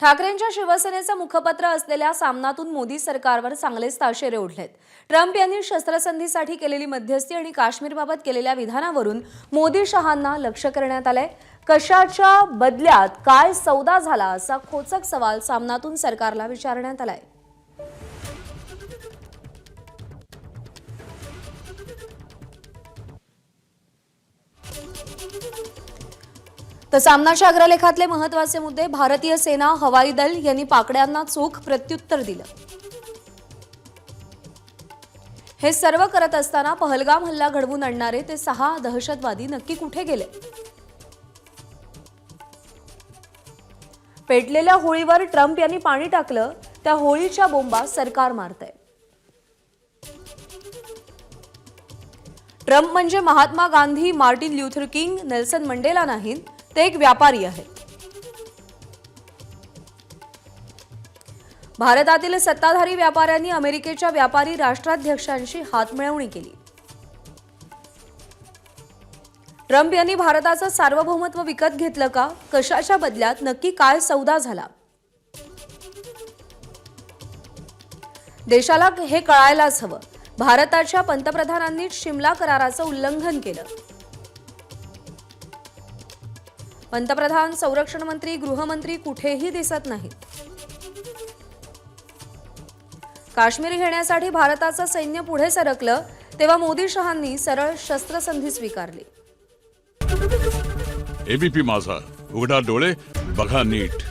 ठाकरेंच्या शिवसेनेचं मुखपत्र असलेल्या सामनातून मोदी सरकारवर चांगलेच ताशेरे ओढलेत. ट्रम्प यांनी शस्त्रसंधीसाठी केलेली मध्यस्थी आणि काश्मीरबाबत केलेल्या विधानावरून मोदी शहांना लक्ष करण्यात आलंय. कशाच्या बदल्यात काय सौदा झाला असा खोचक सवाल सामनातून सरकारला विचारण्यात आलाय. तर सामनाच्या अग्रलेखातले महत्त्वाचे मुद्दे भारतीय सेना हवाई दल यांनी पाकड्यांना चोख प्रत्युत्तर दिलं. हे सर्व करत असताना पहलगाम हल्ला घडवून आणणारे ते सहा दहशतवादी नक्की कुठे गेले? पेटलेल्या होळीवर ट्रम्प यांनी पाणी टाकलं त्या होळीच्या बोंबा सरकार मारतंय. ट्रम्प म्हणजे Mahatma Gandhi Martin Luther King Nelson Mandela नाहीत ते एक व्यापारी आहेत भारतातील सत्ताधारी व्यापाऱ्यांनी अमेरिकेच्या व्यापारी राष्ट्राध्यक्षांशी हातमिळवणी केली. ट्रम्प यांनी भारताचं सार्वभौमत्व विकत घेतलं का? कशाच्या बदल्यात? नक्की काय सौदा झाला? देशाला हे कळायलाच हवं. भारताच्या पंतप्रधानांनी शिमला कराराचं उल्लंघन केलं. पंतप्रधान संरक्षण मंत्री गृहमंत्री कुठेही दिसत नाहीत. काश्मीर घेण्यासाठी भारताचं सैन्य पुढे सरकलं तेव्हा मोदी शहांनी सरळ शस्त्रसंधी स्वीकारली. एबीपी माझा. उघडा डोळे बघा नीट.